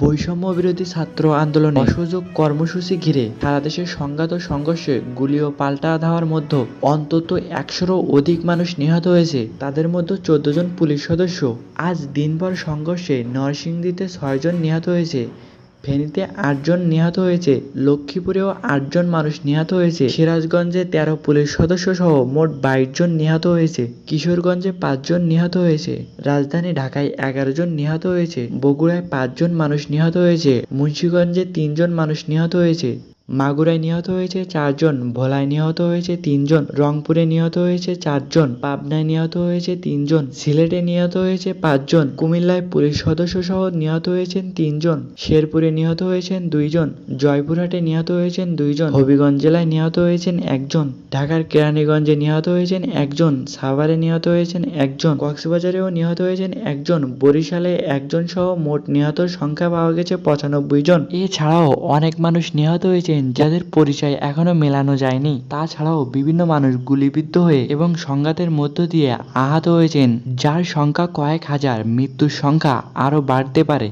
বৈষম্য বিরোধী ছাত্র আন্দোলনে অসহযোগ কর্মসূচি ঘিরে সারা দেশের সংঘাত ও সংঘর্ষে গুলি ও পাল্টা ধাওয়ার মধ্যে অন্তত একশোরও অধিক মানুষ নিহত হয়েছে। তাদের মধ্যে চোদ্দ জন পুলিশ সদস্য। আজ দিনভর সংঘর্ষে নরসিংদীতে ছয়জন নিহত হয়েছে। ফেনীতে আটজন নিহত হয়েছে। লক্ষ্মীপুরেও আটজন মানুষ নিহত হয়েছে। সিরাজগঞ্জে তেরো পুলিশ সদস্য সহ মোট বাইশ জন নিহত হয়েছে। কিশোরগঞ্জে পাঁচজন নিহত হয়েছে। রাজধানী ঢাকায় এগারো জন নিহত হয়েছে। বগুড়ায় পাঁচজন মানুষ নিহত হয়েছে। মুন্সীগঞ্জে তিনজন মানুষ নিহত হয়েছে। মাগুরায় নিহত হয়েছে চারজন, ভোলায় নিহত হয়েছে তিনজন, রংপুরে নিহত হয়েছে চারজন, পাবনায় নিহত হয়েছে তিনজন, সিলেটে নিহত হয়েছে পাঁচজন, কুমিল্লায় পুলিশ সদস্য সহ নিহত হয়েছেন তিনজন, শেরপুরে নিহত হয়েছেন দুইজন, জয়পুরহাটে নিহত হয়েছেন দুইজন, হবিগঞ্জ জেলায় নিহত হয়েছেন একজন, ঢাকার কেরানীগঞ্জে নিহত হয়েছেন একজন, সাভারে নিহত হয়েছেন একজন, কক্সবাজারেও নিহত হয়েছেন একজন, বরিশালে একজন সহ মোট নিহতর সংখ্যা পাওয়া গেছে পঁচানব্বই জন। এছাড়াও অনেক মানুষ নিহত হয়েছেন যাদের পরিচয় এখনও মেলানো যায়নি। তাছাড়াও বিভিন্ন মানুষ গুলিবিদ্ধ হয়ে এবং সংঘাতের মধ্য দিয়ে আহত হয়েছেন, যার সংখ্যা কয়েক হাজার। মৃত্যুর সংখ্যা আরও বাড়তে পারে।